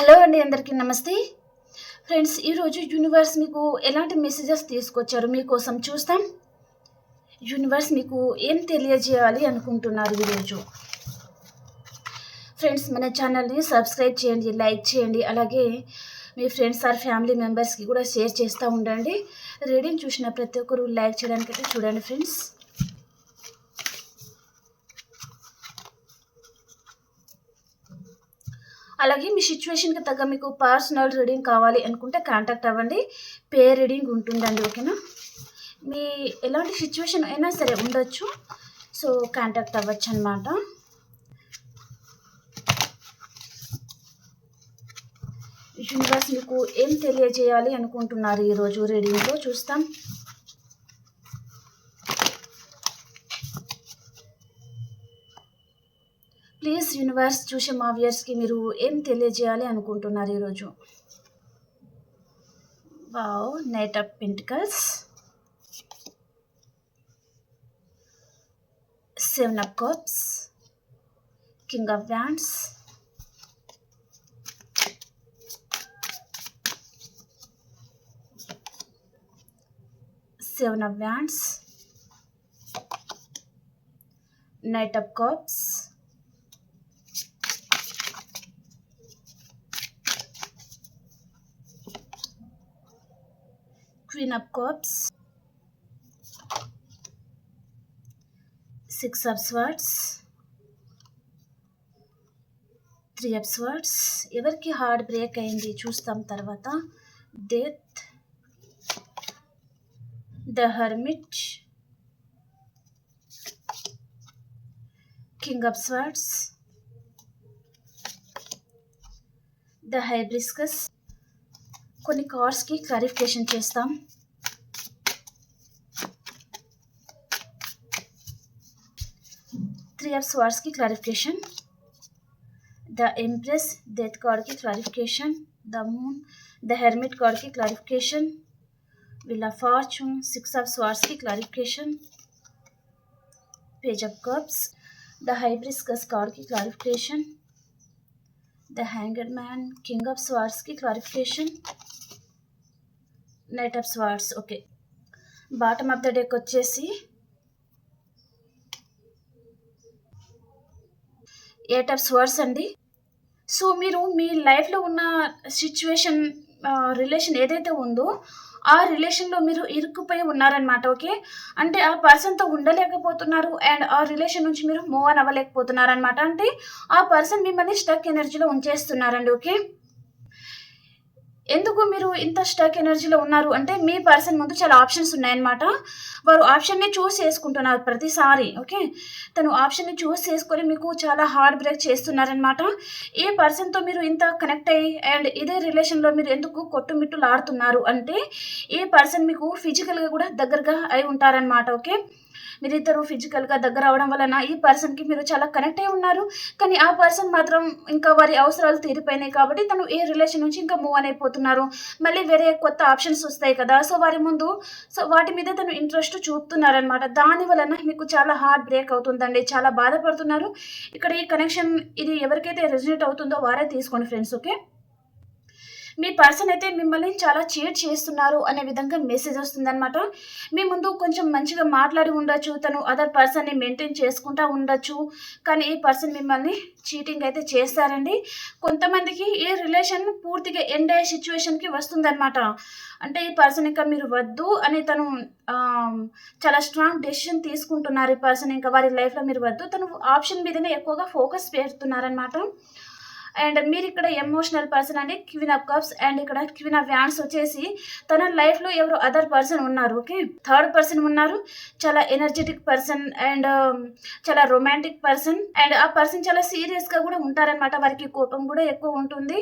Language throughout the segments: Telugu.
హలో అండి అందరికీ నమస్తే. ఫ్రెండ్స్ ఈరోజు యూనివర్స్ మీకు ఎలాంటి మెసేజెస్ తీసుకొచ్చారు మీకోసం చూస్తాం. యూనివర్స్ మీకు ఏం తెలియజేయాలి అనుకుంటున్నారు ఈరోజు ఫ్రెండ్స్ మన ఛానల్ని సబ్స్క్రైబ్ చేయండి లైక్ చేయండి అలాగే మీ ఫ్రెండ్స్ ఆర్ ఫ్యామిలీ మెంబర్స్కి కూడా షేర్ చేస్తూ ఉండండి. రీడింగ్ చూసిన ప్రతి ఒక్కరు లైక్ చేయడానికి అయితే చూడండి ఫ్రెండ్స్. అలాగే మీ సిచ్యువేషన్కి తగ్గ మీకు పర్సనల్ రీడింగ్ కావాలి అనుకుంటే కాంటాక్ట్ అవ్వండి. పే రీడింగ్ ఉంటుందండి ఓకేనా మీ ఎలాంటి సిచ్యువేషన్ అయినా సరే ఉండొచ్చు. సో కాంటాక్ట్ అవ్వచ్చు అనమాట యూనివర్స్ మీకు ఏం తెలియజేయాలి అనుకుంటున్నారు ఈరోజు రీడింగ్లో చూస్తాం. ప్లీజ్ యూనివర్స్ చూసే మా వ్యూయర్స్కి మీరు ఏం తెలియజేయాలి అనుకుంటున్నారు ఈరోజు? Wow knight of pentacles. Seven of cups. King of wands. Seven of wands. Knight of cups. Queen of Cups, Six of Swords, three of swords ఎవరికి హార్ట్ బ్రేక్ అయింది చూస్తాం తర్వాత. Death the hermit king of swords the hibiscus కొన్ని కార్డ్స్కి క్లారిఫికేషన్ చేస్తాం. త్రీ ఆఫ్ స్వార్డ్స్కి క్లారిఫికేషన్ ద ఎంప్రెస్ డెత్ కార్డ్కి clarification the moon the hermit కార్డ్కి క్లారిఫికేషన్ వీళ్ళ fortune six of స్వార్డ్స్కి clarification page of cups the hibiscus కార్డ్కి క్లారిఫికేషన్ ద హ్యాంగర్ man king of స్వార్డ్స్కి clarification? Knight of swords okay. Bottom of the deck వచ్చేసి ఎయిట్ ఆఫ్ స్వర్డ్స్ అండి. సో మీరు మీ లైఫ్లో ఉన్న సిచ్యువేషన్ రిలేషన్ ఏదైతే ఉందో ఆ రిలేషన్లో మీరు ఇరుక్కుపోయి ఉన్నారనమాట ఓకే? అంటే ఆ పర్సన్తో ఉండలేకపోతున్నారు అండ్ ఆ రిలేషన్ నుంచి మీరు మూవ్ ఆన్ అవ్వలేకపోతున్నారనమాట అంటే ఆ పర్సన్ మిమ్మల్ని స్టక్ ఎనర్జీలో ఉంచేస్తున్నారండి ఓకే? ఎందుకు మీరు ఇంత స్టక్ ఎనర్జీలో ఉన్నారు? అంటే మీ పర్సన్ ముందు చాలా ఆప్షన్స్ ఉన్నాయన్నమాట. వారు ఆప్షన్ని చూస్ చేసుకుంటున్నారు ప్రతిసారి ఓకే? తను ఆప్షన్ని చూస్ చేసుకొని మీకు చాలా హార్డ్ బ్రేక్ చేస్తున్నారనమాట ఏ పర్సన్తో మీరు ఇంత కనెక్ట్ అయ్యి అండ్ ఇదే రిలేషన్లో మీరు ఎందుకు కొట్టుమిట్టులు ఆడుతున్నారు అంటే ఏ పర్సన్ మీకు ఫిజికల్గా కూడా దగ్గరగా అయి ఉంటారనమాట ఓకే? మీరిద్దరూ ఫిజికల్గా దగ్గర అవడం వలన ఈ పర్సన్కి మీరు చాలా కనెక్ట్ అయి ఉన్నారు. కానీ ఆ పర్సన్ మాత్రం ఇంకా వారి అవసరాలు తీరిపోయినాయి కాబట్టి తను ఏ రిలేషన్ నుంచి ఇంకా మూవ్ అయిపోతున్నారు. మళ్ళీ వేరే కొత్త ఆప్షన్స్ వస్తాయి కదా. సో వారి ముందు సో వాటి మీద తను ఇంట్రెస్ట్ చూపుతున్నారనమాట దాని వలన మీకు చాలా హార్ట్ బ్రేక్ అవుతుందండి. చాలా బాధపడుతున్నారు. ఇక్కడ ఈ కనెక్షన్ ఇది ఎవరికైతే రెజినేట్ అవుతుందో వారే తీసుకోండి ఫ్రెండ్స్ ఓకే మీ పర్సన్ అయితే మిమ్మల్ని చాలా చీట్ చేస్తున్నారు అనే విధంగా మెసేజ్ వస్తుందన్నమాట. మీ ముందు కొంచెం మంచిగా మాట్లాడి ఉండొచ్చు తను అదర్ పర్సన్ని మెయింటైన్ చేసుకుంటా ఉండొచ్చు. కానీ ఈ పర్సన్ మిమ్మల్ని చీటింగ్ అయితే చేస్తారండి. కొంతమందికి ఈ రిలేషన్ పూర్తిగా ఎండ్ అయ్యే సిచ్యువేషన్కి వస్తుందన్నమాట. అంటే ఈ పర్సన్ ఇంకా మీరు వద్దు అని తను చాలా స్ట్రాంగ్ డెసిషన్ తీసుకుంటున్నారు ఈ పర్సన్ ఇంకా వారి లైఫ్లో మీరు వద్దు తను ఆప్షన్ మీదనే ఎక్కువగా ఫోకస్ పెడుతున్నారనమాట అండ్ మీరు ఇక్కడ ఎమోషనల్ పర్సన్ అండి క్వీన్ ఆఫ్ కప్స్ అండ్ ఇక్కడ క్వీన్ ఆఫ్ వ్యాన్స్ వచ్చేసి తన లైఫ్లో ఎవరు అదర్ పర్సన్ ఉన్నారు ఓకే? థర్డ్ పర్సన్ ఉన్నారు చాలా ఎనర్జెటిక్ పర్సన్ అండ్ um, చాలా రొమాంటిక్ పర్సన్ అండ్ ఆ పర్సన్ చాలా సీరియస్గా కూడా ఉంటారనమాట వారికి కోపం కూడా ఎక్కువ ఉంటుంది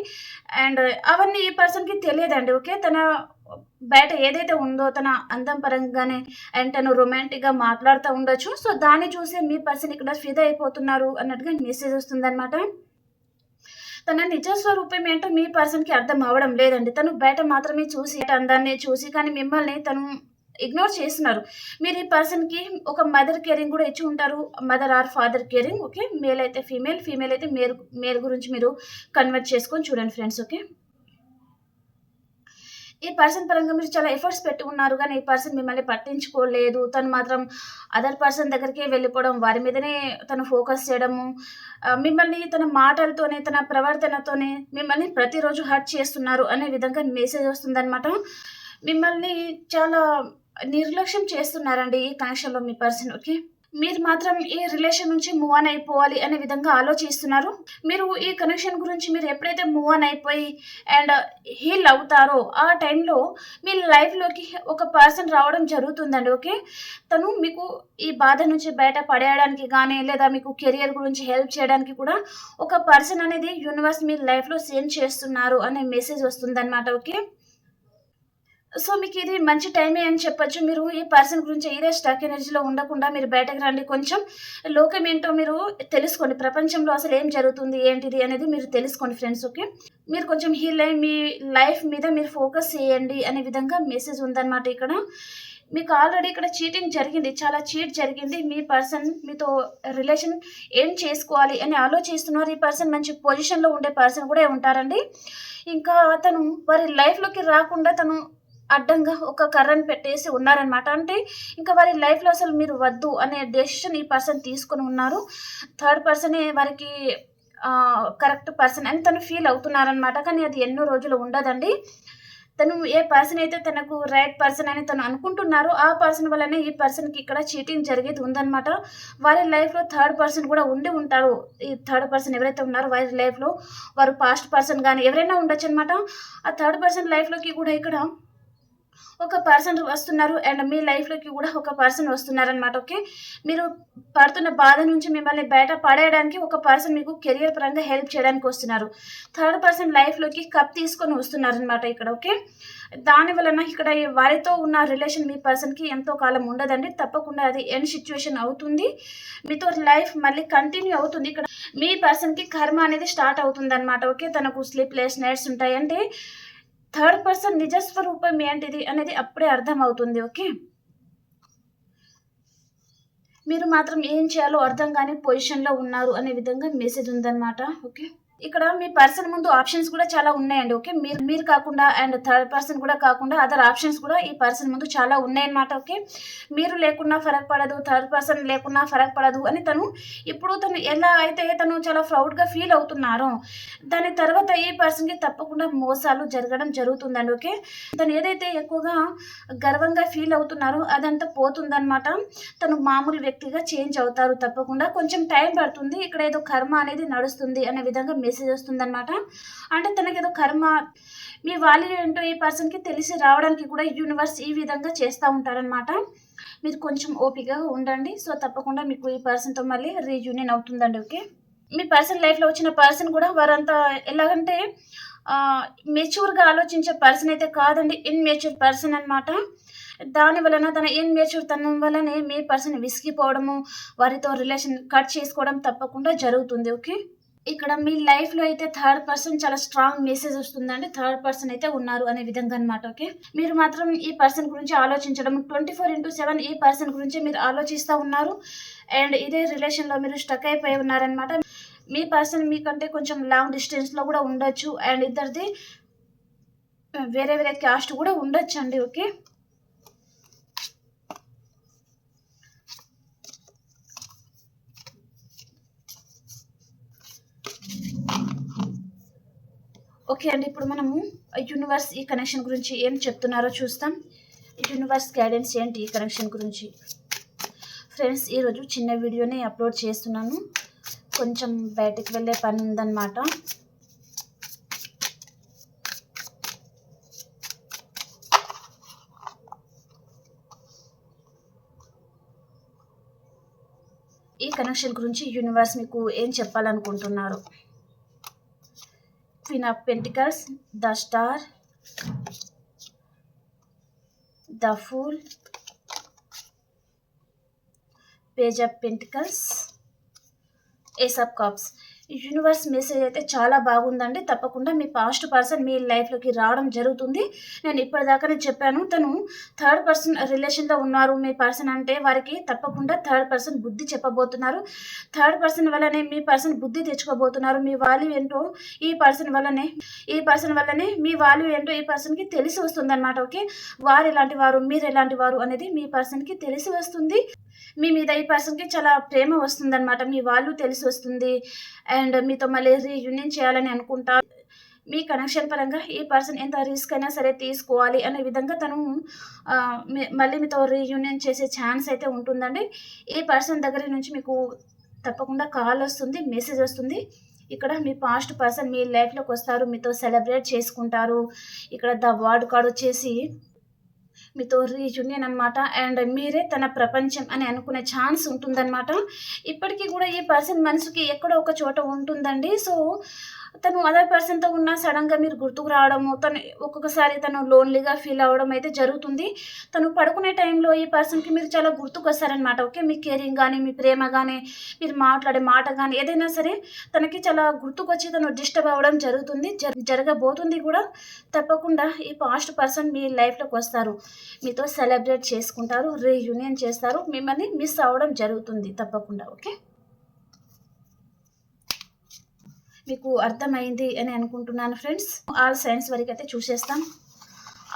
అండ్ అవన్నీ ఈ పర్సన్కి తెలియదండి ఓకే? తన బయట ఏదైతే ఉందో తన అందం పరంగానే అండ్ తను రొమాంటిక్గా మాట్లాడుతూ ఉండొచ్చు సో దాన్ని చూసే మీ పర్సన్ ఇక్కడ ఫిదా అయిపోతున్నారు అన్నట్టుగా మెసేజ్ వస్తుందన్నమాట. తన నిజ స్వరూపం ఏంటో మీ పర్సన్కి అర్థం అవ్వడం లేదండి. తను బయట మాత్రమే చూసి అందాన్ని చూసి కానీ మిమ్మల్ని తను ఇగ్నోర్ చేస్తున్నారు. మీరు ఈ పర్సన్కి ఒక మదర్ కేరింగ్ కూడా ఇచ్చి ఉంటారు. Mother or father caring okay? Male అయితే ఫీమేల్ ఫీమేల్ అయితే మేల్ మేల్ గురించి మీరు కన్వర్ట్ చేసుకొని చూడండి ఫ్రెండ్స్ ఓకే? ఈ పర్సన్ పరంగా మీరు చాలా ఎఫర్ట్స్ పెట్టి ఉన్నారు కానీ ఈ పర్సన్ మిమ్మల్ని పట్టించుకోలేదు. తను మాత్రం అదర్ పర్సన్ దగ్గరికి వెళ్ళిపోవడం వారి మీదనే తను ఫోకస్ చేయడము మిమ్మల్ని తన మాటలతోనే తన ప్రవర్తనతోనే మిమ్మల్ని ప్రతిరోజు హర్ట్ చేస్తున్నారు అనే విధంగా మెసేజ్ వస్తుందన్నమాట. మిమ్మల్ని చాలా నిర్లక్ష్యం చేస్తున్నారండి ఈ కనెక్షన్లో మీ పర్సన్ ఓకే మీరు మాత్రం ఈ రిలేషన్ నుంచి మూవ్ ఆన్ అయిపోవాలి అనే విధంగా ఆలోచిస్తున్నారు. మీరు ఈ కనెక్షన్ గురించి మీరు ఎప్పుడైతే మూవ్ ఆన్ అయిపోయి అండ్ హీల్ అవుతారో ఆ టైంలో మీ లైఫ్లోకి ఒక పర్సన్ రావడం జరుగుతుందండి ఓకే తను మీకు ఈ బాధ నుంచి బయట పడేయడానికి కానీ లేదా మీకు కెరియర్ గురించి హెల్ప్ చేయడానికి కూడా ఒక పర్సన్ అనేది యూనివర్స్ మీ లైఫ్లో సెండ్ చేస్తున్నారు అనే మెసేజ్ వస్తుందన్నమాట ఓకే సో మీకు ఇది మంచి టైమే అని చెప్పొచ్చు. మీరు ఈ పర్సన్ గురించి ఏదే స్టక్ ఎనర్జీలో ఉండకుండా మీరు బయటకు రండి. కొంచెం లోకం ఏంటో మీరు తెలుసుకోండి. ప్రపంచంలో అసలు ఏం జరుగుతుంది ఏంటిది అనేది మీరు తెలుసుకోండి ఫ్రెండ్స్ ఓకే? మీరు కొంచెం హీల్ అయ్యి మీ లైఫ్ మీద మీరు ఫోకస్ చేయండి అనే విధంగా మెసేజ్ ఉందన్నమాట ఇక్కడ. మీకు ఆల్రెడీ ఇక్కడ చీటింగ్ జరిగింది. చాలా చీట్ జరిగింది. మీ పర్సన్ మీతో రిలేషన్ ఏం చేసుకోవాలి అని ఆలోచిస్తున్నారు. ఈ పర్సన్ మంచి పొజిషన్లో ఉండే పర్సన్ కూడా ఉంటారండి. ఇంకా తను వారి లైఫ్లోకి రాకుండా తను అడ్డంగా ఒక కర్రను పెట్టేసి ఉన్నారనమాట అంటే ఇంకా వారి లైఫ్లో అసలు మీరు వద్దు అనే డెసిషన్ ఈ పర్సన్ తీసుకొని ఉన్నారు. థర్డ్ పర్సనే వారికి కరెక్ట్ పర్సన్ అని తను ఫీల్ అవుతున్నారనమాట కానీ అది ఎన్నో రోజులు ఉండదండి. తను ఏ పర్సన్ అయితే తనకు రైట్ పర్సన్ అని తను అనుకుంటున్నారో ఆ పర్సన్ వల్లనే ఈ పర్సన్కి ఇక్కడ చీటింగ్ జరిగేది ఉందన్నమాట. వారి లైఫ్లో థర్డ్ పర్సన్ కూడా ఉండి ఉంటారు. ఈ థర్డ్ పర్సన్ ఎవరైతే ఉన్నారో వారి లైఫ్లో వారు పాస్ట్ పర్సన్ కానీ ఎవరైనా ఉండొచ్చు అనమాట ఆ థర్డ్ పర్సన్ లైఫ్లోకి కూడా ఇక్కడ ఒక పర్సన్ వస్తున్నారు అండ్ మీ లైఫ్లోకి కూడా ఒక పర్సన్ వస్తున్నారనమాట ఓకే మీరు పడుతున్న బాధ నుంచి మిమ్మల్ని బయట పడేయడానికి ఒక పర్సన్ మీకు కెరియర్ పరంగా హెల్ప్ చేయడానికి వస్తున్నారు. థర్డ్ పర్సన్ లైఫ్లోకి కప్ తీసుకొని వస్తున్నారనమాట ఇక్కడ ఓకే దాని వలన ఇక్కడ వారితో ఉన్న రిలేషన్ మీ పర్సన్కి ఎంతో కాలం ఉండదండి. తప్పకుండా అది ఎన్ సిచ్యువేషన్ అవుతుంది. మీతో లైఫ్ మళ్ళీ కంటిన్యూ అవుతుంది. ఇక్కడ మీ పర్సన్కి కర్మ అనేది స్టార్ట్ అవుతుంది అనమాట ఓకే తనకు స్లీప్లెస్ నైట్స్ ఉంటాయంటే థర్డ్ పర్సన్ నిజస్వరూపం ఏంటిది అనేది అప్పుడే అర్థం అవుతుంది ఓకే? మీరు మాత్రం ఏం చేయాలో అర్థం కాని పొజిషన్లో ఉన్నారు అనే విధంగా మెసేజ్ ఉందన్నమాట ఓకే? ఇక్కడ మీ పర్సన్ ముందు ఆప్షన్స్ కూడా చాలా ఉన్నాయండి ఓకే మీరు మీరు కాకుండా అండ్ థర్డ్ పర్సన్ కూడా కాకుండా అదర్ ఆప్షన్స్ కూడా ఈ పర్సన్ ముందు చాలా ఉన్నాయన్నమాట ఓకే మీరు లేకున్నా ఫరక్ పడదు థర్డ్ పర్సన్ లేకున్నా ఫరక్ పడదు అని తను ఇప్పుడు తను ఎలా అయితే తను చాలా ప్రౌడ్గా ఫీల్ అవుతున్నారో దాని తర్వాత ఈ పర్సన్కి తప్పకుండా మోసాలు జరగడం జరుగుతుందండి ఓకే తను ఏదైతే ఎక్కువగా గర్వంగా ఫీల్ అవుతున్నారో అదంతా పోతుందన్నమాట. తను మామూలు వ్యక్తిగా చేంజ్ అవుతారు తప్పకుండా. కొంచెం టైం పడుతుంది ఇక్కడ ఏదో కర్మ అనేది నడుస్తుంది అనే విధంగా మెసేజ్ వస్తుందన్నమాట. అంటే తనకి ఏదో కర్మ మీ వాల్యూ ఏంటో ఈ పర్సన్కి తెలిసి రావడానికి కూడా యూనివర్స్ ఈ విధంగా చేస్తూ ఉంటారనమాట మీరు కొంచెం ఓపికగా ఉండండి. సో తప్పకుండా మీకు ఈ పర్సన్తో మళ్ళీ రీయూనియన్ అవుతుందండి ఓకే? మీ పర్సన్ లైఫ్లో వచ్చిన పర్సన్ కూడా వారంతా ఎలాగంటే మెచ్యూర్గా ఆలోచించే పర్సన్ అయితే కాదండి ఇన్మెచ్యూర్ పర్సన్ అనమాట దాని వలన తన ఇన్మెచ్యూర్ తనం వలనే మీ పర్సన్ విసిగిపోవడము వారితో రిలేషన్ కట్ చేసుకోవడం తప్పకుండా జరుగుతుంది ఓకే? ఇక్కడ మీ లైఫ్లో అయితే థర్డ్ పర్సన్ చాలా స్ట్రాంగ్ మెసేజ్ వస్తుందండి. థర్డ్ పర్సన్ అయితే ఉన్నారు అనే విధంగా అనమాట ఓకే మీరు మాత్రం ఈ పర్సన్ గురించి ఆలోచించడం ట్వంటీ ఫోర్ ఇంటూ సెవెన్ ఈ పర్సన్ గురించి మీరు ఆలోచిస్తూ ఉన్నారు. అండ్ ఇదే రిలేషన్లో మీరు స్టక్ అయిపోయి ఉన్నారనమాట మీ పర్సన్ మీకంటే కొంచెం లాంగ్ డిస్టెన్స్లో కూడా ఉండొచ్చు. అండ్ ఇద్దరిది వేరే వేరే క్యాస్ట్ కూడా ఉండొచ్చు అండి ఓకే ఓకే అండి ఇప్పుడు మనము యూనివర్స్ ఈ కనెక్షన్ గురించి ఏం చెప్తున్నారో చూస్తాం. యూనివర్స్ గైడెన్స్ ఏంటి ఈ కనెక్షన్ గురించి? ఫ్రెండ్స్ ఈరోజు చిన్న వీడియోనే అప్లోడ్ చేస్తున్నాను. కొంచెం బయటకు వెళ్ళే పని ఉందన్నమాట. ఈ కనెక్షన్ గురించి యూనివర్స్ మీకు ఏం చెప్పాలనుకుంటున్నారు? Queen of Pentacles, the Star, the Fool, Page of Pentacles, Ace of Cups. Universe message అయితే చాలా బాగుందండి. తప్పకుండా మీ పాస్ట్ పర్సన్ మీ లైఫ్లోకి రావడం జరుగుతుంది. నేను ఇప్పటిదాకానే చెప్పాను తను థర్డ్ పర్సన్ రిలేషన్లో ఉన్నారు. మీ పర్సన్ అంటే వారికి తప్పకుండా థర్డ్ పర్సన్ బుద్ధి చెప్పబోతున్నారు. థర్డ్ పర్సన్ వల్లనే మీ పర్సన్ బుద్ధి తెచ్చుకోబోతున్నారు. మీ వాల్యూ ఏంటో ఈ పర్సన్ వల్లనే ఈ పర్సన్ వల్లనే మీ వాల్యూ ఏంటో ఈ పర్సన్కి తెలిసి వస్తుంది అనమాట ఓకే వారు ఎలాంటి వారు మీరు ఎలాంటి వారు అనేది మీ పర్సన్కి తెలిసి వస్తుంది. మీ మీద ఈ పర్సన్కి చాలా ప్రేమ వస్తుందన్నమాట. మీ వాళ్ళు తెలిసి వస్తుంది. అండ్ మీతో మళ్ళీ రీయూనియన్ చేయాలని అనుకుంటా. మీ కనెక్షన్ పరంగా ఈ పర్సన్ ఎంత రిస్క్ అయినా సరే తీసుకోవాలి అనే విధంగా తను మీ- మళ్ళీ మీతో రీయూనియన్ చేసే ఛాన్స్ అయితే ఉంటుందండి. ఈ పర్సన్ దగ్గర నుంచి మీకు తప్పకుండా కాల్ వస్తుంది మెసేజ్ వస్తుంది. ఇక్కడ మీ పాస్ట్ పర్సన్ మీ లైఫ్లోకి వస్తారు మీతో సెలబ్రేట్ చేసుకుంటారు. ఇక్కడ ద వర్డ్ కార్డ్ వచ్చేసి మీతో రీయూనియన్ అనమాట అండ్ మీరే తన ప్రపంచం అని అనుకునే ఛాన్స్ ఉంటుందన్నమాట. ఇప్పటికీ కూడా ఈ పర్సన్ మనసుకి ఎక్కడో ఒక చోట ఉంటుందండి. సో తను అదర్ పర్సన్తో ఉన్న సడన్గా మీరు గుర్తుకు రావడము తను ఒక్కొక్కసారి తను లోన్లీగా ఫీల్ అవ్వడం అయితే జరుగుతుంది. తను పడుకునే టైంలో ఈ పర్సన్కి మీరు చాలా గుర్తుకు వస్తారనమాట ఓకే మీ కేరింగ్ కానీ మీ ప్రేమ కానీ మీరు మాట్లాడే మాట కానీ ఏదైనా సరే తనకి చాలా గుర్తుకొచ్చి తను డిస్టర్బ్ అవ్వడం జరుగుతుంది జర- జరగబోతుంది కూడా. తప్పకుండా ఈ పాస్ట్ పర్సన్ మీ లైఫ్లోకి వస్తారు. మీతో సెలబ్రేట్ చేసుకుంటారు రీయూనియన్ చేస్తారు మిమ్మల్ని మిస్ అవ్వడం జరుగుతుంది తప్పకుండా. ఓకే? మీకు అర్థమైంది అని అనుకుంటున్నాను ఫ్రెండ్స్ ఆల్ సైన్స్ వరకు అయితే చూసేస్తాం.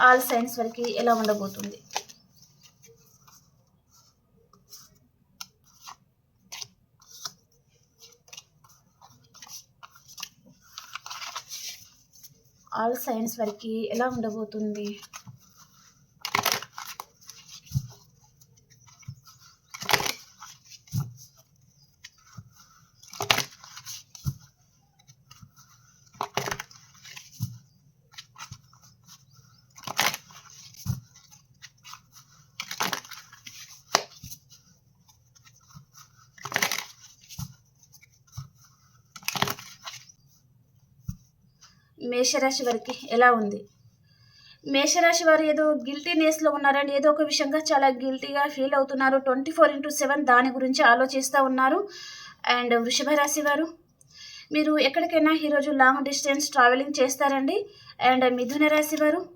ఆల్ సైన్స్ వరకు ఎలా ఉండబోతుంది? ఆల్ సైన్స్ వరకు ఎలా ఉండబోతుంది? మేషరాశి వారికి ఎలా ఉంది? మేషరాశి వారు ఏదో గిల్టీనెస్లో ఉన్నారండి ఏదో ఒక విషయంగా చాలా గిల్టీగా ఫీల్ అవుతున్నారు. ట్వంటీ ఫోర్ ఇంటూ సెవెన్ దాని గురించి ఆలోచిస్తూ ఉన్నారు. అండ్ వృషభ రాశి వారు మీరు ఎక్కడికైనా ఈరోజు లాంగ్ డిస్టెన్స్ ట్రావెలింగ్ చేస్తారండి. అండ్ మిథున రాశి వారు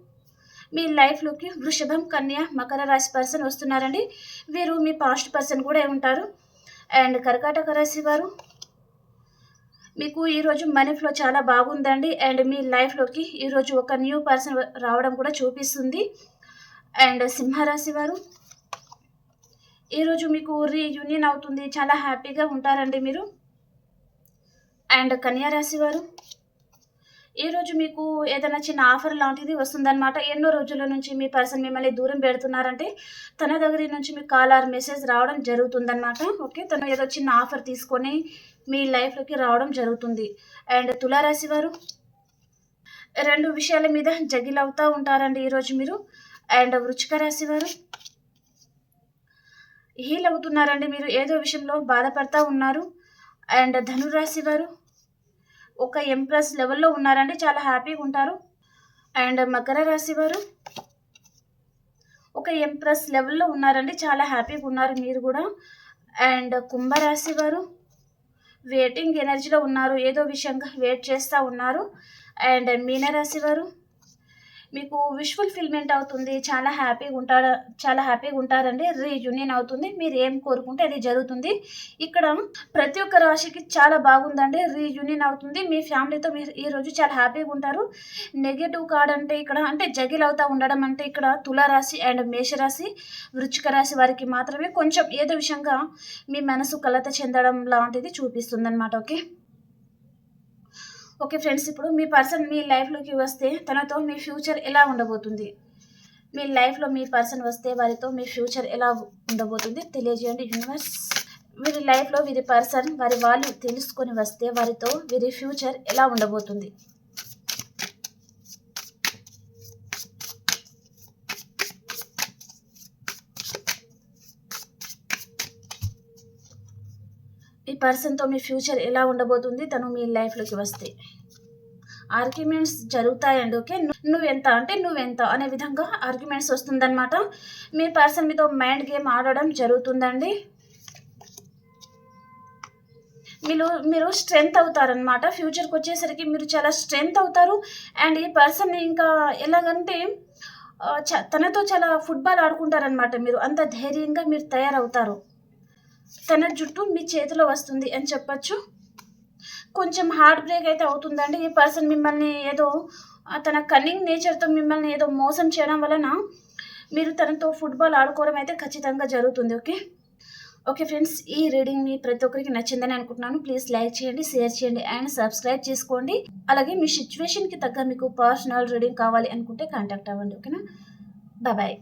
మీ లైఫ్లోకి వృషభం కన్య మకర రాశి పర్సన్ వస్తున్నారండి. వీరు మీ పాస్ట్ పర్సన్ కూడా ఉంటారు. అండ్ కర్కాటక రాశి వారు మీకు ఈరోజు మనీ ఫ్లో చాలా బాగుందండి. అండ్ మీ లైఫ్లోకి ఈరోజు ఒక న్యూ పర్సన్ రావడం కూడా చూపిస్తుంది. అండ్ సింహరాశి వారు ఈరోజు మీకు రీయూనియన్ అవుతుంది. చాలా హ్యాపీగా ఉంటారండి మీరు. అండ్ కన్యారాశి వారు ఈరోజు మీకు ఏదైనా చిన్న ఆఫర్ లాంటిది వస్తుందన్నమాట. ఎన్నో రోజుల నుంచి మీ పర్సన్ మిమ్మల్ని దూరం పెడుతున్నారంటే తన దగ్గర నుంచి మీకు కాల్ ఆర్ మెసేజ్ రావడం జరుగుతుందన్నమాట. ఓకే తను ఏదో చిన్న ఆఫర్ తీసుకొని మీ లైఫ్లోకి రావడం జరుగుతుంది. అండ్ తులారాశి వారు రెండు విషయాల మీద జగిల్ అవుతూ ఉంటారండి ఈరోజు మీరు. అండ్ వృచ్చిక రాశి వారు హీల్ అవుతున్నారండి మీరు. ఏదో విషయంలో బాధపడతా ఉన్నారు. అండ్ ధనురాశి వారు ఒక ఎంప్రెస్ లెవెల్లో ఉన్నారండి. చాలా హ్యాపీగా ఉంటారు. అండ్ మకర రాశి వారు ఒక ఎంప్రెస్ లెవెల్లో ఉన్నారండి. చాలా హ్యాపీగా ఉన్నారు మీరు కూడా. అండ్ కుంభరాశి వారు వెయిటింగ్ ఎనర్జీలో ఉన్నారు ఏదో విషయంగా వెయిట్ చేస్తూ ఉన్నారు. అండ్ మీనరాశి వారు? మీకు విష్ ఫుల్ఫిల్మెంట్ అవుతుంది చాలా హ్యాపీగా ఉంటారు చాలా హ్యాపీగా ఉంటారండి రీయూనియన్ అవుతుంది మీరు ఏం కోరుకుంటే అది జరుగుతుంది. ఇక్కడ ప్రతి ఒక్క రాశికి చాలా బాగుందండి రీయూనియన్ అవుతుంది మీ ఫ్యామిలీతో మీరు ఈ రోజు చాలా హ్యాపీగా ఉంటారు. నెగటివ్ కార్డ్ అంటే ఇక్కడ అంటే జగిల్ అవుతా ఉండడం అంటే ఇక్కడ తులారాశి అండ్ మేషరాశి వృచ్చిక రాశి వారికి మాత్రమే కొంచెం ఏదో విషయంగా మీ మనసు కలత చెందడం లాంటిది చూపిస్తుంది అనమాట ఓకే? ఓకే ఫ్రెండ్స్ ఇప్పుడు మీ పర్సన్ మీ లైఫ్లోకి వస్తే తనతో మీ ఫ్యూచర్ ఎలా ఉండబోతుంది? మీ లైఫ్లో మీ పర్సన్ వస్తే వారితో మీ ఫ్యూచర్ ఎలా ఉండబోతుంది తెలియజేయండి యూనివర్స్. వీరి లైఫ్లో వీరి పర్సన్ వారి వాళ్ళు తెలుసుకొని వస్తే వారితో వీరి ఫ్యూచర్ ఎలా ఉండబోతుంది? ఈ పర్సన్తో మీ ఫ్యూచర్ ఎలా ఉండబోతుంది? తను మీ లైఫ్లోకి వస్తే. ఆర్గ్యుమెంట్స్ జరుగుతాయండి ఓకే? ను- నువ్వెంత అంటే నువ్వెంత అనే విధంగా ఆర్గ్యుమెంట్స్ వస్తుందన్నమాట. మీ పర్సన్ మీతో మైండ్ గేమ్ ఆడడం జరుగుతుందండి. మీరు మీరు స్ట్రెంగ్త్ అవుతారనమాట ఫ్యూచర్కి వచ్చేసరికి మీరు చాలా స్ట్రెంగ్త్ అవుతారు. అండ్ ఈ పర్సన్ ఇంకా ఎలాగంటే చ- తనతో చాలా ఫుట్బాల్ ఆడుకుంటారనమాట మీరు. అంత ధైర్యంగా మీరు తయారవుతారు. తన జుట్టు మీ చేతిలో వస్తుంది అని చెప్పచ్చు. కొంచెం హార్ట్ బ్రేక్ అయితే అవుతుందండి. ఈ పర్సన్ మిమ్మల్ని ఏదో తన కన్నింగ్ నేచర్తో మిమ్మల్ని ఏదో మోసం చేయడం వలన మీరు తనతో ఫుట్బాల్ ఆడుకోవడం అయితే ఖచ్చితంగా జరుగుతుంది ఓకే? ఓకే ఫ్రెండ్స్ ఈ రీడింగ్ మీ ప్రతి ఒక్కరికి నచ్చిందని అనుకుంటున్నాను. ప్లీజ్ లైక్ చేయండి షేర్ చేయండి అండ్ సబ్స్క్రైబ్ చేసుకోండి. అలాగే మీ సిచ్యువేషన్కి తగ్గ మీకు పర్సనల్ రీడింగ్ కావాలి అనుకుంటే కాంటాక్ట్ అవ్వండి ఓకేనా? బాయ్.